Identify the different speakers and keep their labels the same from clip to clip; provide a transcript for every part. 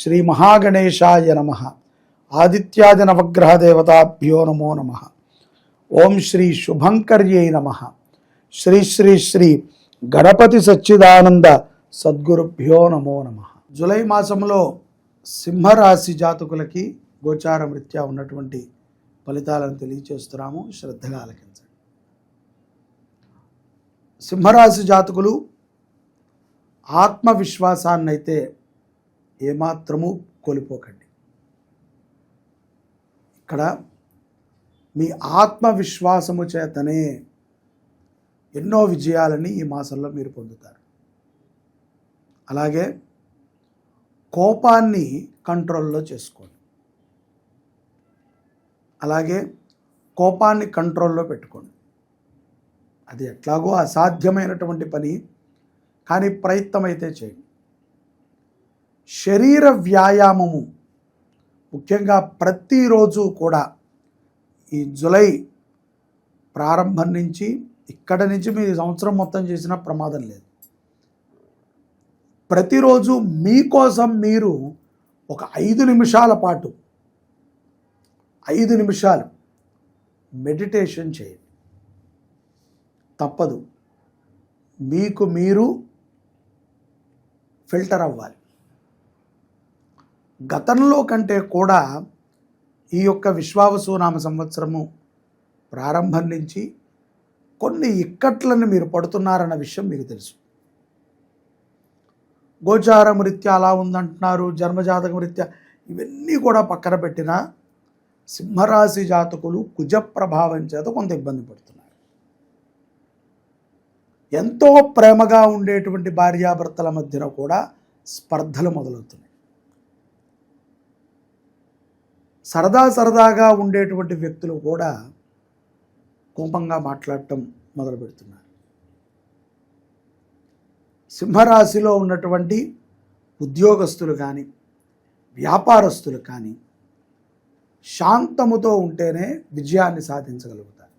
Speaker 1: శ్రీ మహాగణేశాయ నమ. ఆదిత్యాది నవగ్రహ దేవతాభ్యో నమో నమ. ఓం శ్రీ శుభంకర్యై నమ. శ్రీ శ్రీ శ్రీ గణపతి సచ్చిదానంద సద్గురుభ్యో నమో నమ. జులై మాసంలో సింహరాశి జాతకులకి గోచార రీత్యా ఉన్నటువంటి ఫలితాలను తెలియచేస్తున్నాము. శ్రద్ధగా ఆలకించండి. సింహరాశి జాతకులు ఆత్మవిశ్వాసాన్నైతే ఏమాత్రము కోల్పోకండి. ఇక్కడ మీ ఆత్మవిశ్వాసము చేతనే ఎన్నో విజయాలని ఈ మాసంలో మీరు పొందుతారు. అలాగే కోపాన్ని కంట్రోల్లో చేసుకోండి. అలాగే కోపాన్ని కంట్రోల్లో పెట్టుకోండి. అది ఎట్లాగో అసాధ్యమైనటువంటి పని కానీ ప్రయత్నం అయితే చేయండి. శరీర వ్యాయామము. ముఖ్యంగా ప్రతిరోజు కూడా ఈ జులై ప్రారంభం నుంచి ఇక్కడ నుంచి మీరు సంవత్సరం మొత్తం చేసిన ప్రమాదం లేదు. ప్రతిరోజు మీకోసం మీరు ఒక ఐదు నిమిషాల పాటు ఐదు నిమిషాలు మెడిటేషన్ చేయండి. తప్పదు. మీకు మీరు ఫిల్టర్ అవ్వాలి. గతంలో కంటే కూడా ఈ యొక్క విశ్వావసునామ సంవత్సరము ప్రారంభం నుంచి కొన్ని ఇక్కట్లను మీరు పడుతున్నారన్న విషయం మీకు తెలుసు. గోచారం రీత్యా అలా ఉందంటున్నారు జన్మజాతకం రీత్యా ఇవన్నీ కూడా పక్కన పెట్టిన సింహరాశి జాతకులు కుజ ప్రభావం చేత కొంత ఇబ్బంది పడుతున్నారు. ఎంతో ప్రేమగా ఉండేటువంటి భార్యాభర్తల మధ్యన కూడా స్పర్ధలు మొదలవుతున్నాయి. సరదా సరదాగా ఉండేటువంటి వ్యక్తులు కూడా కోపంగా మాట్లాడటం మొదలు పెడుతున్నారు. సింహరాశిలో ఉన్నటువంటి ఉద్యోగస్తులు కానీ వ్యాపారస్తులు కానీ శాంతముతో ఉంటేనే విజయాన్ని సాధించగలుగుతారు.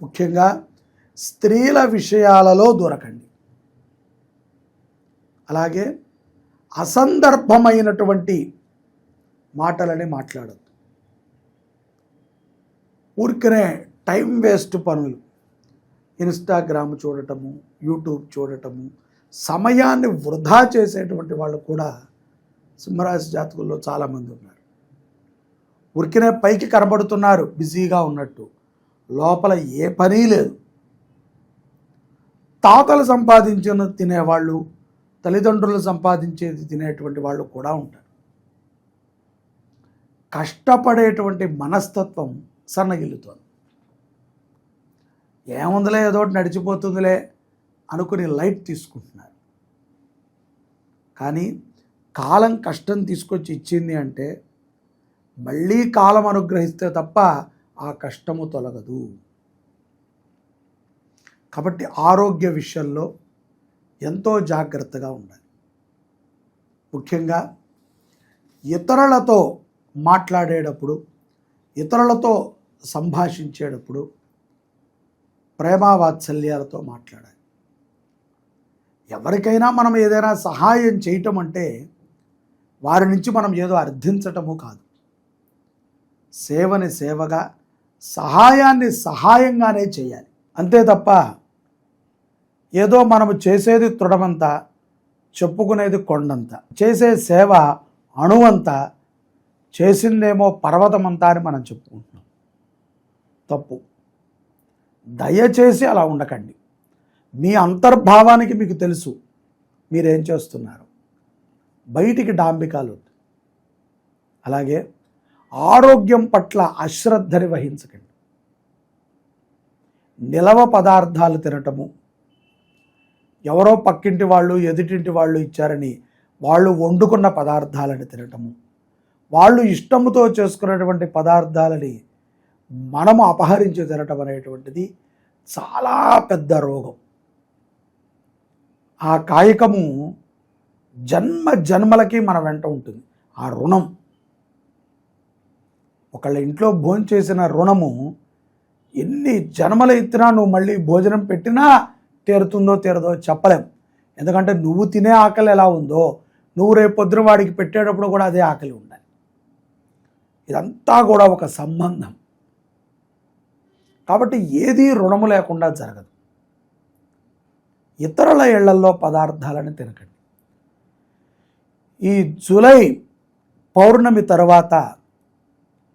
Speaker 1: ముఖ్యంగా స్త్రీల విషయాలలో దొరకండి. అలాగే అసందర్భమైనటువంటి మాటలని మాట్లాడద్దు. ఊరికనే టైం వేస్ట్ పనులు. ఇన్స్టాగ్రామ్ చూడటము యూట్యూబ్ చూడటము సమయాన్ని వృధా చేసేటువంటి వాళ్ళు కూడా సింహరాశి జాతకుల్లో చాలామంది ఉన్నారు. ఉరికినే పైకి కనబడుతున్నారు బిజీగా ఉన్నట్టు. లోపల ఏ పని లేదు. తాతలు సంపాదించిన తినేవాళ్ళు తల్లిదండ్రులు సంపాదించేది తినేటువంటి వాళ్ళు కూడా ఉంటారు. కష్టపడేటువంటి మనస్తత్వం సన్నగిల్లుతోంది. ఏముందిలే ఏదో ఒకటి నడిచిపోతుందిలే అనుకుని లైట్ తీసుకుంటున్నారు. కానీ కాలం కష్టం తీసుకొచ్చి ఇచ్చింది అంటే మళ్ళీ కాలం అనుగ్రహిస్తే తప్ప ఆ కష్టము తొలగదు. కాబట్టి ఆరోగ్య విషయంలో ఎంతో జాగ్రత్తగా ఉండాలి. ముఖ్యంగా ఇతరులతో మాట్లాడేటప్పుడు ఇతరులతో సంభాషించేటప్పుడు ప్రేమావాత్సల్యాలతో మాట్లాడాలి. ఎవరికైనా మనం ఏదైనా సహాయం చేయటం అంటే వారి నుంచి మనం ఏదో అర్థించటము కాదు. సేవని సేవగా సహాయాన్ని సహాయంగానే చేయాలి. అంతే తప్ప ఏదో మనము చేసేది తృఢమంతా చెప్పుకునేది కొండంత చేసే సేవ అణువంతా చేసిందేమో పర్వతమంతా అని మనం చెప్పుకుంటున్నాం. తప్పు. దయచేసి అలా ఉండకండి. మీ అంతర్భావానికి మీకు తెలుసు మీరేం చేస్తున్నారు. బయటికి డాంబికాలు అలాగే ఆరోగ్యం పట్ల అశ్రద్ధని వహించకండి. నిలవ పదార్థాలు తినటము ఎవరో పక్కింటి వాళ్ళు ఎదుటింటి వాళ్ళు ఇచ్చారని వాళ్ళు వండుకున్న పదార్థాలను తినటము వాళ్ళు ఇష్టముతో చేసుకున్నటువంటి పదార్థాలని మనము అపహరించి తినటం అనేటువంటిది చాలా పెద్ద రోగం. ఆ కాయకము జన్మ జన్మలకి మన వెంట ఉంటుంది. ఆ రుణం. ఒకళ్ళ ఇంట్లో భోంచేసిన రుణము ఎన్ని జన్మలు ఎత్తినా నువ్వు మళ్ళీ భోజనం పెట్టినా తీరుతుందో తీరదో చెప్పలేం. ఎందుకంటే నువ్వు తినే ఆకలి ఎలా ఉందో నువ్వు రేపు పొద్దున వాడికి పెట్టేటప్పుడు కూడా అదే ఆకలి ఉండాలి. ఇదంతా కూడా ఒక సంబంధం. కాబట్టి ఏది రుణము లేకుండా జరగదు. ఇతరుల ఇళ్ళల్లో పదార్థాలను తినకండి. ఈ జూలై పౌర్ణమి తర్వాత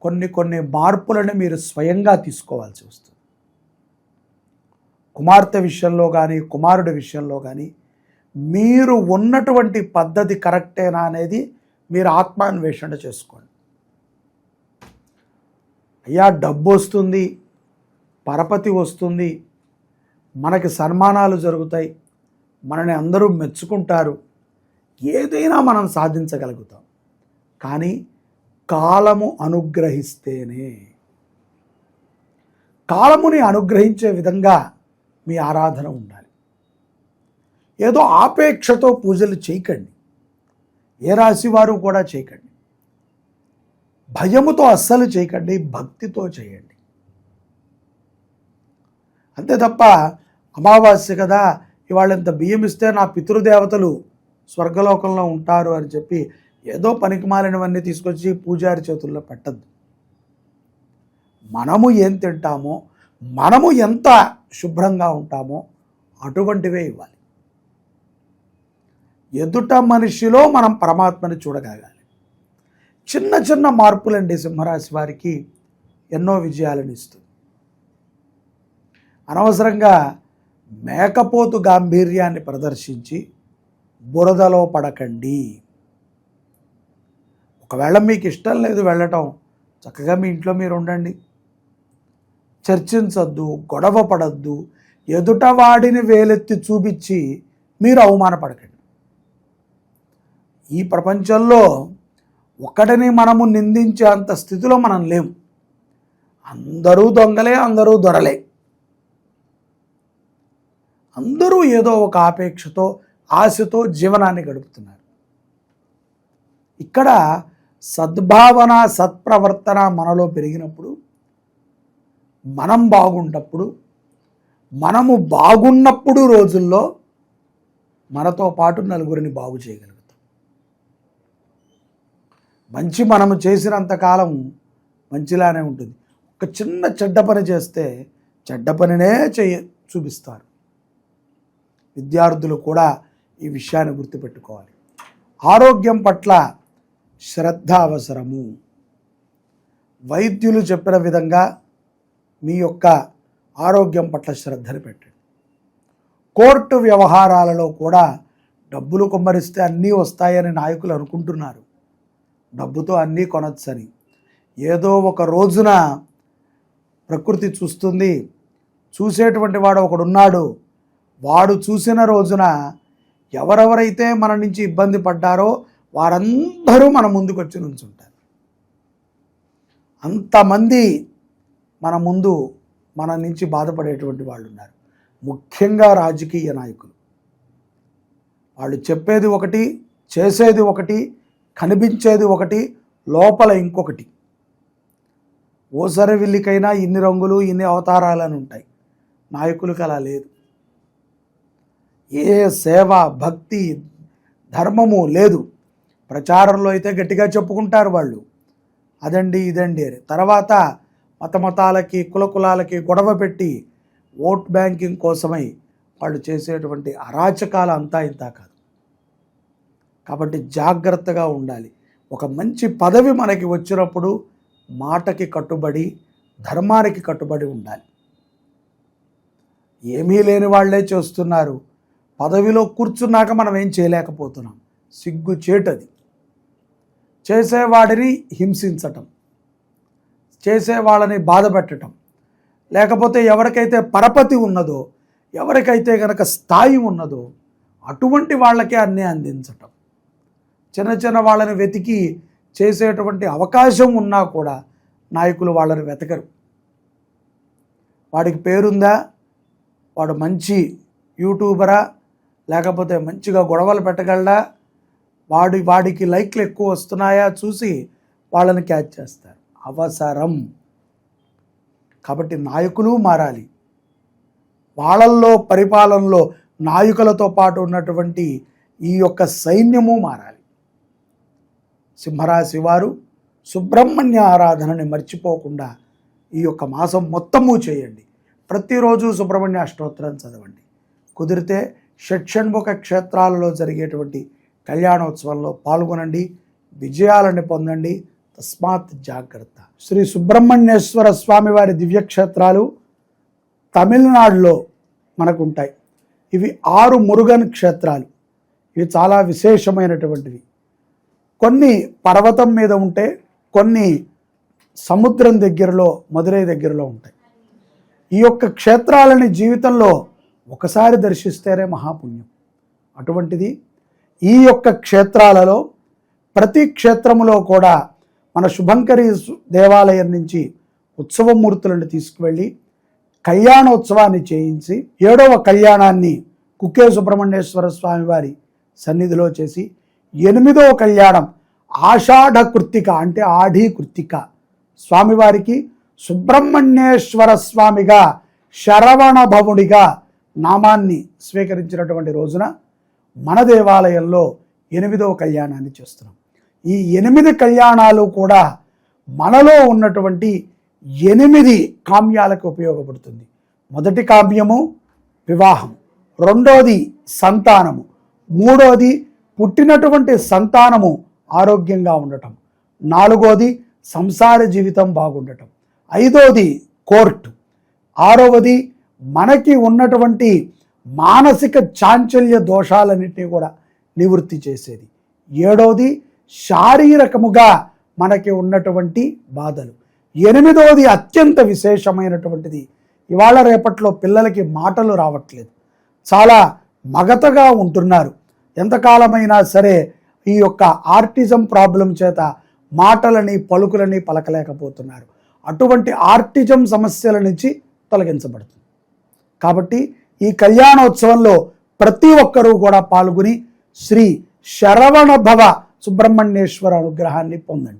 Speaker 1: కొన్ని కొన్ని మార్పులను మీరు స్వయంగా తీసుకోవాల్సి వస్తుంది. కుమార్తె విషయంలో కానీ కుమారుడి విషయంలో కానీ మీరు ఉన్నటువంటి పద్ధతి కరెక్టేనా అనేది మీరు ఆత్మాన్వేషణ చేసుకోండి. అయ్యా డబ్బు వస్తుంది పరపతి వస్తుంది మనకి సన్మానాలు జరుగుతాయి మనని అందరూ మెచ్చుకుంటారు ఏదైనా మనం సాధించగలుగుతాం. కానీ కాలము అనుగ్రహిస్తేనే. కాలముని అనుగ్రహించే విధంగా మీ ఆరాధన ఉండాలి. ఏదో ఆపేక్షతో పూజలు చేయకండి. ఏ రాశి వారు కూడా చేయకండి. భయముతో అస్సలు చేయకండి భక్తితో చేయండి. అంతే తప్ప అమావాస్య కదా ఇవాళ ఇంత బియ్యం ఇస్తే నా పితృదేవతలు స్వర్గలోకంలో ఉంటారు అని చెప్పి ఏదో పనికిమాలినవన్నీ తీసుకొచ్చి పూజారి చేతుల్లో పెట్టద్దు. మనము ఏం తింటామో మనము ఎంత శుభ్రంగా ఉంటామో అటువంటివే ఇవ్వాలి. ఎదుట మనిషిలో మనం పరమాత్మని చూడగలగాలి. చిన్న చిన్న మార్పులండి సింహరాశి వారికి ఎన్నో విజయాలను ఇస్తుంది. అనవసరంగా మేకపోతు గాంభీర్యాన్ని ప్రదర్శించి బురదలో పడకండి. ఒకవేళ మీకు ఇష్టం లేదు వెళ్ళటం చక్కగా మీ ఇంట్లో మీరు ఉండండి. చర్చించద్దు గొడవ పడద్దు ఎదుట వాడిని వేలెత్తి చూపించి మీరు అవమానపడకండి. ఈ ప్రపంచంలో ఒకటిని మనము నిందించే అంత స్థితిలో మనం లేము అందరూ దొంగలే అందరూ దొరలే. అందరూ ఏదో ఒక ఆపేక్షతో ఆశతో జీవనాన్ని గడుపుతున్నారు. ఇక్కడ సద్భావన సత్ప్రవర్తన మనలో పెరిగినప్పుడు మనం బాగుంటప్పుడు మనము బాగున్నప్పుడు రోజుల్లో మనతో పాటు నలుగురిని బాగు చేయగలుగుతాం. మంచి మనము చేసినంత కాలం మంచిలానే ఉంటుంది. ఒక చిన్న చెడ్డ పని చేస్తే చెడ్డ పనినే చేయ చూపిస్తారు. విద్యార్థులు కూడా ఈ విషయాన్ని గుర్తుపెట్టుకోవాలి. ఆరోగ్యం పట్ల శ్రద్ధ అవసరము. వైద్యులు చెప్పిన విధంగా మీ యొక్క ఆరోగ్యం పట్ల శ్రద్ధను పెట్టండి. కోర్టు వ్యవహారాలలో కూడా డబ్బులు కుమ్మరిస్తే అన్నీ వస్తాయని నాయకులు అనుకుంటున్నారు. డబ్బుతో అన్నీ కొనొచ్చని ఏదో ఒక రోజున ప్రకృతి చూస్తుంది చూసేటువంటి వాడు ఒకడున్నాడు వాడు చూసిన రోజున ఎవరెవరైతే మన నుంచి ఇబ్బంది పడ్డారో వారందరూ మన ముందుకు వచ్చి నుంచుంటారు. అంతమంది మన ముందు మన నుంచి బాధపడేటువంటి వాళ్ళు ఉన్నారు ముఖ్యంగా రాజకీయ నాయకులు. వాళ్ళు చెప్పేది ఒకటి చేసేది ఒకటి కనిపించేది ఒకటి లోపల ఇంకొకటి. ఓసరి విల్లికైనా ఇన్ని రంగులు ఇన్ని అవతారాలని ఉంటాయి. నాయకులకు అలా లేదు. ఏ సేవ భక్తి ధర్మము లేదు. ప్రచారంలో అయితే గట్టిగా చెప్పుకుంటారు వాళ్ళు. అదండి ఇదండి అని. తర్వాత మతమతాలకి కుల కులాలకి గొడవ పెట్టి ఓట్ బ్యాంకింగ్ కోసమై వాళ్ళు చేసేటువంటి అరాచకాలు అంతా ఇంత కాదు. కాబట్టి జాగ్రత్తగా ఉండాలి. ఒక మంచి పదవి మనకి వచ్చినప్పుడు మాటకి కట్టుబడి ధర్మానికి కట్టుబడి ఉండాలి. ఏమీ లేని వాళ్ళే చేస్తున్నారు. పదవిలో కూర్చున్నాక మనం ఏం చేయలేకపోతున్నాం. సిగ్గు చేటది. చేసేవాడిని హింసించటం. చేసేవాళ్ళని బాధ పెట్టడం లేకపోతే ఎవరికైతే పరపతి ఉన్నదో ఎవరికైతే కనుక స్థాయి ఉన్నదో అటువంటి వాళ్ళకే అన్నీ అందించటం. చిన్న చిన్న వాళ్ళని వెతికి చేసేటువంటి అవకాశం ఉన్నా కూడా నాయకులు వాళ్ళని వెతకరు. వాడికి పేరుందా? వాడు మంచి యూట్యూబరా? లేకపోతే మంచిగా గొడవలు పెట్టగలడా? వాడి వాడికి లైక్లు ఎక్కువ వస్తున్నాయా? చూసి వాళ్ళని క్యాచ్ చేస్తారు. అవసరం. కాబట్టి నాయకులు మారాలి. వాళ్ళల్లో పరిపాలనలో నాయకులతో పాటు ఉన్నటువంటి ఈ యొక్క సైన్యము మారాలి. సింహరాశి వారు సుబ్రహ్మణ్య ఆరాధనని మర్చిపోకుండా ఈ యొక్క మాసం మొత్తము చేయండి. ప్రతిరోజు సుబ్రహ్మణ్య అష్టోత్తరం చదవండి. కుదిరితే షట్షణ్ముఖ క్షేత్రాలలో జరిగేటువంటి కళ్యాణోత్సవంలో పాల్గొనండి. విజయాలను పొందండి. తస్మాత్ జాగ్రత్త. శ్రీ సుబ్రహ్మణ్యేశ్వర స్వామివారి దివ్యక్షేత్రాలు తమిళనాడులో మనకు ఉంటాయి ఇవి ఆరు మురుగన్ క్షేత్రాలు. ఇవి చాలా విశేషమైనటువంటివి. కొన్ని పర్వతం మీద ఉంటే కొన్ని సముద్రం దగ్గరలో మదురై దగ్గరలో ఉంటాయి. ఈ యొక్క క్షేత్రాలని జీవితంలో ఒకసారి దర్శిస్తేనే మహాపుణ్యం. అటువంటిది ఈ యొక్క క్షేత్రాలలో ప్రతి క్షేత్రములో కూడా మన శుభంకరి దేవాలయం నుంచి ఉత్సవమూర్తులను తీసుకువెళ్ళి కళ్యాణోత్సవాన్ని చేయించి ఏడవ కళ్యాణాన్ని కుక్కే సుబ్రహ్మణ్యేశ్వర స్వామి వారి సన్నిధిలో చేసి ఎనిమిదవ కళ్యాణం ఆషాఢ కృత్తిక అంటే ఆఢీ కృత్తిక స్వామివారికి సుబ్రహ్మణ్యేశ్వర స్వామిగా శరవణభవుడిగా నామాన్ని స్వీకరించినటువంటి రోజున మన దేవాలయంలో ఎనిమిదవ కళ్యాణాన్ని చేస్తున్నాం. ఈ ఎనిమిది కళ్యాణాలు కూడా మనలో ఉన్నటువంటి ఎనిమిది కామ్యాలకు ఉపయోగపడుతుంది. మొదటి కామ్యము వివాహం రెండోది సంతానము మూడోది పుట్టినటువంటి సంతానము ఆరోగ్యంగా ఉండటం. నాలుగోది సంసార జీవితం బాగుండటం. ఐదోది కోర్టు. ఆరవది మనకి ఉన్నటువంటి మానసిక చాంచల్య దోషాలన్నింటినీ కూడా నివృత్తి చేసేది. ఏడవది శారీరకముగా మనకి ఉన్నటువంటి బాధలు. ఎనిమిదవది అత్యంత విశేషమైనటువంటిది. ఇవాళ రేపట్లో పిల్లలకి మాటలు రావట్లేదు. చాలా మగతగా ఉంటున్నారు. ఎంతకాలమైనా సరే ఈ యొక్క ఆర్టిజం ప్రాబ్లం చేత మాటలని పలుకులని పలకలేకపోతున్నారు. అటువంటి ఆర్టిజం సమస్యల నుంచి తొలగించబడుతుంది. కాబట్టి ఈ కళ్యాణోత్సవంలో ప్రతి ఒక్కరూ కూడా పాల్గొని శ్రీ శరవణ భవ సుబ్రహ్మణ్యేశ్వర అనుగ్రహాన్ని పొందండి.